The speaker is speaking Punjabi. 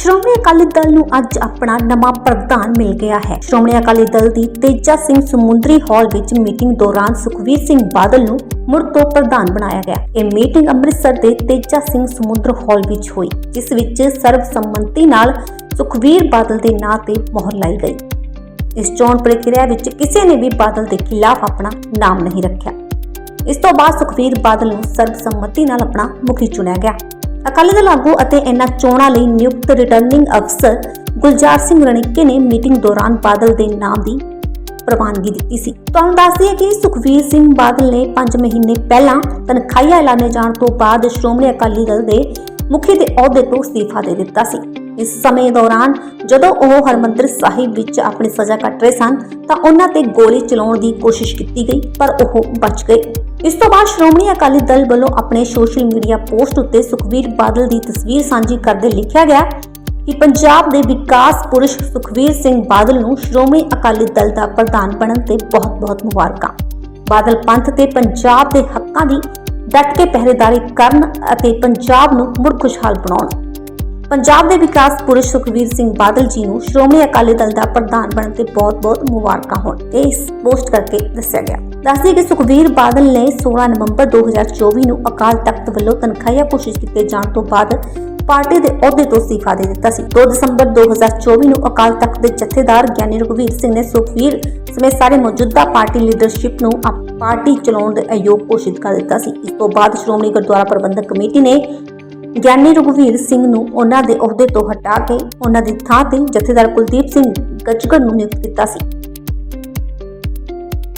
ਸ਼੍ਰੋਮਣੀ ਅਕਾਲੀ ਦਲ ਨੂੰ ਅੱਜ ਆਪਣਾ ਨਵਾਂ ਪ੍ਰਧਾਨ ਮਿਲ ਗਿਆ ਹੈ। ਸ਼੍ਰੋਮਣੀ ਅਕਾਲੀ ਦਲ ਦੀ ਤੇਜਾ ਸਿੰਘ ਸਮੁੰਦਰੀ ਹਾਲ ਵਿੱਚ ਮੀਟਿੰਗ ਦੌਰਾਨ ਸੁਖਵੀਰ ਸਿੰਘ ਬਾਦਲ ਨੂੰ ਮੁੜ ਤੋਂ ਪ੍ਰਧਾਨ ਬਣਾਇਆ ਗਿਆ। ਇਹ ਮੀਟਿੰਗ ਅੰਮ੍ਰਿਤਸਰ ਦੇ ਤੇਜਾ ਸਿੰਘ ਸਮੁੰਦਰ ਹਾਲ ਵਿੱਚ ਹੋਈ, ਜਿਸ ਵਿੱਚ ਸਰਬਸੰਮਤੀ ਨਾਲ ਸੁਖਵੀਰ ਬਾਦਲ ਦੇ ਨਾਂ ਤੇ ਮੋਹਰ ਲਾਈ ਗਈ। ਇਸ ਚੋਣ ਪ੍ਰਕਿਰਿਆ ਵਿੱਚ ਕਿਸੇ ਨੇ ਵੀ ਬਾਦਲ ਦੇ ਖਿਲਾਫ ਆਪਣਾ ਨਾਮ ਨਹੀਂ ਰੱਖਿਆ। ਇਸ ਤੋਂ ਬਾਅਦ ਸੁਖਵੀਰ ਬਾਦਲ ਨੂੰ ਸਰਬਸੰਮਤੀ ਨਾਲ ਆਪਣਾ ਮੁਖੀ ਚੁਣਿਆ ਗਿਆ। ਅਕਾਲੀ ਦਲ ਆਗੂ ਅਤੇ ਇਹਨਾਂ ਚੋਣਾਂ ਲਈ ਨਿਯੁਕਤ ਰਿਟਰਨਿੰਗ ਅਫਸਰ ਗੁਲਜ਼ਾਰ ਸਿੰਘ ਰਣੀਕੇ ਨੇ ਮੀਟਿੰਗ ਦੌਰਾਨ ਬਾਦਲ ਦੇ ਨਾਮ ਦੀ ਪ੍ਰਵਾਨਗੀ ਦਿੱਤੀ ਸੀ। ਤੁਹਾਨੂੰ ਦੱਸ ਦਈਏ ਕਿ ਸੁਖਵੀਰ ਸਿੰਘ ਬਾਦਲ ਨੇ 5 ਮਹੀਨੇ ਪਹਿਲਾਂ ਤਨਖਾਹੀਆ ਐਲਾਨੇ ਜਾਣ ਤੋਂ ਬਾਅਦ ਸ਼੍ਰੋਮਣੀ ਅਕਾਲੀ ਦਲ ਦੇ ਮੁਖੀ ਦੇ ਅਹੁਦੇ ਤੋਂ ਅਸਤੀਫਾ ਦੇ ਦਿੱਤਾ ਸੀ। ਇਸ ਸਮੇਂ ਦੌਰਾਨ ਜਦੋਂ ਉਹ ਹਰਮੰਦਰ ਸਾਹਿਬ ਵਿੱਚ ਆਪਣੀ ਸਜ਼ਾ ਕੱਟ ਰਹੇ ਸਨ, ਤਾਂ ਉਹਨਾਂ ਤੇ ਗੋਲੀ ਚਲਾਉਣ ਦੀ ਕੋਸ਼ਿਸ਼ ਕੀਤੀ ਗਈ, ਪਰ ਉਹ ਬਚ ਗਏ। ਇਸ ਤੋਂ ਬਾਅਦ ਸ਼੍ਰੋਮਣੀ ਅਕਾਲੀ ਦਲ ਵੱਲੋਂ ਆਪਣੇ ਸੋਸ਼ਲ ਮੀਡੀਆ ਪੋਸਟ ਉੱਤੇ ਸੁਖਵੀਰ ਬਾਦਲ ਦੀ ਤਸਵੀਰ ਸਾਂਝੀ ਕਰਦੇ ਲਿਖਿਆ ਗਿਆ ਕਿ ਪੰਜਾਬ ਦੇ ਵਿਕਾਸ ਪੁਰਸ਼ ਸੁਖਵੀਰ ਸਿੰਘ ਬਾਦਲ ਨੂੰ ਸ਼੍ਰੋਮਣੀ ਅਕਾਲੀ ਦਲ ਦਾ ਪ੍ਰਧਾਨ ਬਣਨ ਤੇ ਬਹੁਤ-ਬਹੁਤ ਮੁਬਾਰਕਾਂ। ਬਾਦਲ ਪੰਥ ਤੇ ਪੰਜਾਬ ਦੇ ਹੱਕਾਂ ਦੀ ਡਟ ਕੇ ਪਹਿਰੇਦਾਰੀ ਕਰਨ ਅਤੇ ਪੰਜਾਬ ਨੂੰ ਮੁੜ ਖੁਸ਼ਹਾਲ ਬਣਾਉਣ। ਪੰਜਾਬ ਦੇ ਵਿਕਾਸ ਪੁਰਸ਼ ਸੁਖਵੀਰ ਸਿੰਘ ਬਾਦਲ ਜੀ ਨੂੰ ਸ਼੍ਰੋਮਣੀ ਅਕਾਲੀ ਦਲ ਦਾ ਪ੍ਰਧਾਨ ਬਣਨ ਤੇ ਬਹੁਤ-ਬਹੁਤ ਮੁਬਾਰਕਾਂ ਹੋਣ ਇਹ ਇਸ ਪੋਸਟ ਕਰਕੇ ਦੱਸਿਆ ਗਿਆ। ਦੱਸਦੇ ਕਿ ਸੁਖਵੀਰ ਬਾਦਲ ਨੇ 16 ਨਵੰਬਰ 2024 ਨੂੰ ਅਕਾਲ ਤਖਤ ਵੱਲੋਂ ਤਨਖਾਹੀਆ ਕੋਸ਼ਿਸ਼ ਕੀਤੇ ਜਾਣ ਤੋਂ ਬਾਅਦ ਪਾਰਟੀ ਦੇ ਅਹੁਦੇ ਤੋਂ ਅਸਤੀਫਾ ਦੇ ਦਿੱਤਾ ਸੀ। 2 ਦਸੰਬਰ 2024 ਨੂੰ ਅਕਾਲ ਤਖਤ ਦੇ ਜਥੇਦਾਰ ਗਿਆਨੀ ਰਘਵੀਰ ਸਿੰਘ ਨੇ ਸੁਖਵੀਰ ਸਮੇਤ ਸਾਰੇ ਮੌਜੂਦਾ ਪਾਰਟੀ ਲੀਡਰਸ਼ਿਪ ਨੂੰ ਪਾਰਟੀ ਚਲਾਉਣ ਦੇ ਅਯੋਗ ਘੋਸ਼ਿਤ ਕਰ ਦਿੱਤਾ ਸੀ। ਇਸ ਤੋਂ ਬਾਅਦ ਸ਼੍ਰੋਮਣੀ ਗੁਰਦੁਆਰਾ ਪ੍ਰਬੰਧਕ ਕਮੇਟੀ ਨੇ ਗਿਆਨੀ ਰਘੁਵੀਰ ਸਿੰਘ ਨੂੰ ਉਹਨਾਂ ਦੇ ਅਹੁਦੇ ਤੋਂ ਹਟਾ ਕੇ ਉਹਨਾਂ ਦੀ ਥਾਂ ਤੇ ਜਥੇਦਾਰ ਕੁਲਦੀਪ ਸਿੰਘ ਗੱਜਗਰ ਨੂੰ ਨਿਯੁਕਤ ਕੀਤਾ ਸੀ।